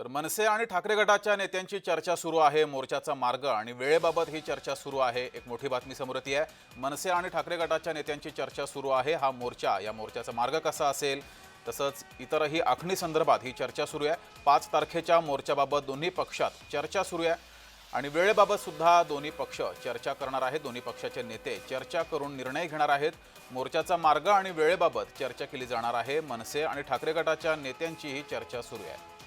तर मनसे आणि ठाकरे गटाच्या नेत्यांची चर्चा सुरू आहे मोर्चाचा मार्ग आणि वेळेबाबत ही चर्चा सुरू आहे. एक मोठी बातमी समोर येते आहे. मनसे आणि ठाकरे गटाच्या नेत्यांची चर्चा सुरू आहे. हा मोर्चा या मोर्चाचा मार्ग कसा असेल? तसंच इतरही आखणी संदर्भात ही चर्चा सुरू आहे. पाच तारखेच्या मोर्चाबाबत दोन्ही पक्षात चर्चा सुरू आहे. आणि वेळेबाबत सुद्धा दोन्ही पक्ष चर्चा करणार आहेत. दोन्ही पक्षाचे नेते चर्चा करून निर्णय घेणार आहेत. मोर्चाचा मार्ग आणि वेळेबाबत चर्चा केली जाणार आहे. मनसे आणि ठाकरे गटाच्या नेत्यांचीही चर्चा सुरू आहे.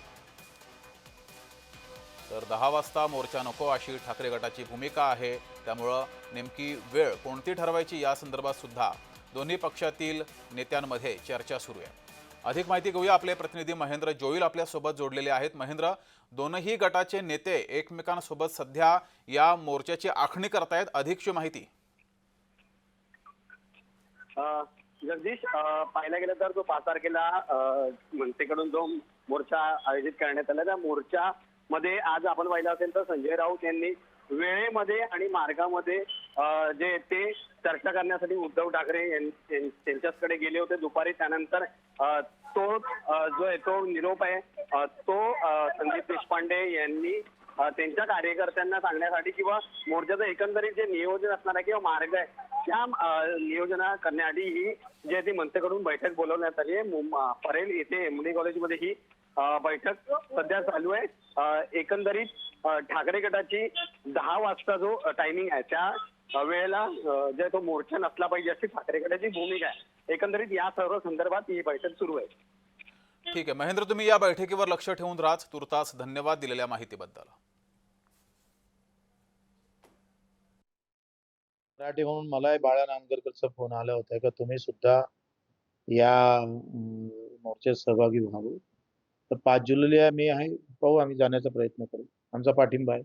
तर दहा वाजता मोर्चा नको अशी ठाकरे गटाची भूमिका आहे. त्यामुळं नेमकी वेळ कोणती ठरवायची या संदर्भात सुद्धा दोन्ही पक्षातील नेत्यांमध्ये चर्चा सुरू आहे. अधिक माहिती घेऊया आपले प्रतिनिधी महेंद्र जोईल आपल्यासोबत जोडलेले आहेत. महेंद्र दोनही गटाचे नेते एकमेकांसोबत सध्या या मोर्चाची आखणी करतायत. अधिकची माहिती. जगदीश पाहायला गेलं तर तो पाच तारखेला मनसेकडून जो मोर्चा आयोजित करण्यात आला त्या मोर्चा मध्ये आज आपण पाहिलं असेल तर संजय राऊत यांनी वेळेमध्ये आणि मार्गामध्ये जे ते चर्चा करण्यासाठी उद्धव ठाकरे यां- त्यांच्याचकडे गेले होते. दुपारी त्यानंतर तो जो आहे तो निरोप आहे. तो संदीप देशपांडे यांनी त्यांच्या कार्यकर्त्यांना सांगण्यासाठी किंवा मोर्चाचं एकंदरीत जे नियोजन असणार आहे किंवा मार्ग आहे त्या नियोजना करण्याआधी ही जी आहे ती मनसेकडून बैठक बोलवण्यात आली आहे. परेल येथे एमडी कॉलेजमध्ये ही बैठक सध्या चालू आहे. एकंदरीत ठाकरे गटाची दहा वाजता जो टायमिंग आहे त्या वेळेला जे तो मोर्चा नसला पाहिजे अशी ठाकरे गटाची भूमिका आहे. एकंदरीत या सर्व संदर्भात ही बैठक सुरू आहे. ठीक आहे. महेंद्र तुम्ही या बैठकीवर लक्ष ठेवून राहत तुर्तास धन्यवाद दिलेल्या माहितीबद्दल. मराठी म्हणून मलाही बाळा नांदगरकरचा फोन आला होता का तुम्ही सुद्धा या मोर्चात सहभागी व्हावं. तर पाच जुलैला मी आहे पाहू आम्ही जाण्याचा प्रयत्न करू. आमचा पाठिंबा आहे.